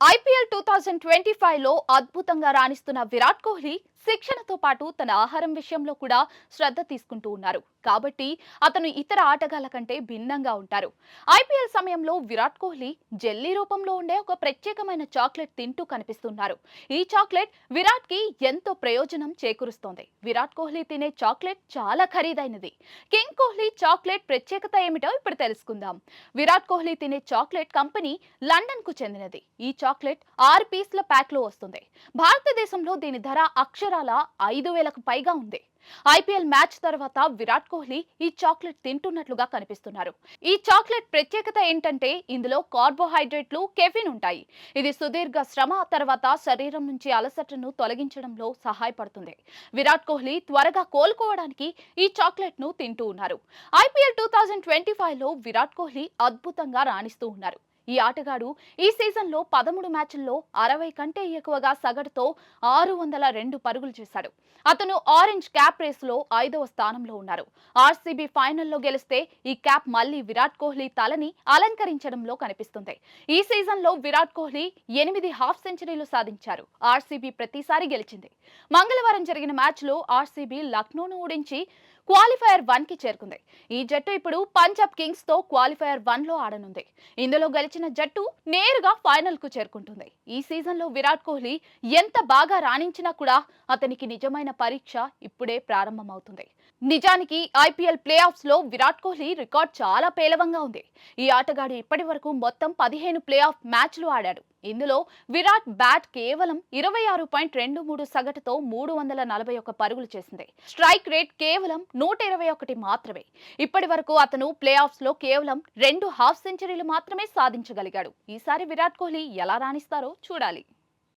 IPL two thousand twenty ఫైవ్లో అద్భుతంగా రాణిస్తున్న విరాట్ కోహ్లీ శిక్షణతో పాటు తన ఆహారం విషయంలో కూడా శ్రద్ధ తీసుకుంటూ ఉన్నారు. కాబట్టి అతను ఇతర ఆటగాళ్ళ కంటే భిన్నంగా ఉంటారు. ఐపీఎల్ సమయంలో విరాట్ కోహ్లీ జెల్లీ రూపంలో ఉండే ఒక ప్రత్యేకమైన చాక్లెట్ తింటూ కనిపిస్తున్నారు. ఈ చాక్లెట్ విరాట్కి ఎంతో ప్రయోజనం చేకూరుస్తోంది. విరాట్ కోహ్లీ తినే చాక్లెట్ చాలా ఖరీదైనది. కింగ్ కోహ్లీ చాక్లెట్ ప్రత్యేకత ఏమిటో ఇప్పుడు తెలుసుకుందాం. విరాట్ కోహ్లీ తినే చాక్లెట్ కంపెనీ లండన్కు చెందినది. ఈ చాక్లెట్ ఆరు పీస్ల ప్యాక్లో వస్తుంది. భారతదేశంలో దీని ధర అక్షరాల ఐదు వేలకు పైగా ఉంది. ఐపీఎల్ మ్యాచ్ తర్వాత విరాట్ కోహ్లీ ఈ చాక్లెట్ తింటున్నట్లుగా కనిపిస్తున్నారు. ఈ చాక్లెట్ ప్రత్యేకత ఏంటంటే ఇందులో కార్బోహైడ్రేట్లు కెఫిన్ ఉంటాయి. ఇది సుదీర్ఘ శ్రమ తర్వాత శరీరం నుంచి అలసటను తొలగించడంలో సహాయపడుతుంది. విరాట్ కోహ్లీ త్వరగా కోలుకోవడానికి ఈ చాక్లెట్ను తింటూ ఉన్నారు. ఐపీఎల్ టూ థౌజండ్ ట్వంటీ ఫైవ్లో విరాట్ కోహ్లీ అద్భుతంగా రాణిస్తూ ఉన్నారు. ఈ ఆటగాడు ఈ సీజన్లో పదమూడు మ్యాచ్ల్లో అరవై కంటే ఎక్కువగా సగటుతో ఆరు వందల రెండు పరుగులు చేశాడు. అతను ఆరెంజ్ క్యాప్ రేసులో ఐదవ స్థానంలో ఉన్నారు. ఆర్సీబీ ఫైనల్లో గెలిస్తే ఈ క్యాప్ మళ్ళీ విరాట్ కోహ్లీ తలని అలంకరించడంలో కనిపిస్తుంది. ఈ సీజన్లో విరాట్ కోహ్లీ ఎనిమిది హాఫ్ సెంచరీలు సాధించారు. ఆర్సీబీ ప్రతిసారి గెలిచింది. మంగళవారం జరిగిన మ్యాచ్లో ఆర్సీబీ లక్నోను ఓడించి క్వాలిఫైయర్ వన్కి చేరుకుంది. ఈ జట్టు ఇప్పుడు పంజాబ్ కింగ్స్తో క్వాలిఫైయర్ వన్లో ఆడనుంది. ఇందులో గెలిచిన జట్టు నేరుగా ఫైనల్కు చేరుకుంటుంది. ఈ సీజన్లో విరాట్ కోహ్లీ ఎంత బాగా రాణించినా కూడా అతనికి నిజమైన పరీక్ష ఇప్పుడే ప్రారంభమవుతుంది. నిజానికి ఐపీఎల్ ప్లే ఆఫ్స్లో విరాట్ కోహ్లీ రికార్డ్ చాలా పేలవంగా ఉంది. ఈ ఆటగాడు ఇప్పటి వరకు మొత్తం పదిహేను ప్లే ఆఫ్ మ్యాచ్లు ఆడాడు. ఇందులో విరాట్ బ్యాట్ కేవలం ఇరవై ఆరు పాయింట్ రెండు మూడు సగటుతో మూడు వందల నలభై ఒక్క పరుగులు చేసింది. స్ట్రైక్ రేట్ కేవలం నూట ఇరవై ఒకటి మాత్రమే. ఇప్పటి వరకు అతను ప్లే ఆఫ్స్లో కేవలం రెండు హాఫ్ సెంచరీలు మాత్రమే సాధించగలిగాడు. ఈసారి విరాట్ కోహ్లీ ఎలా రాణిస్తారో చూడాలి.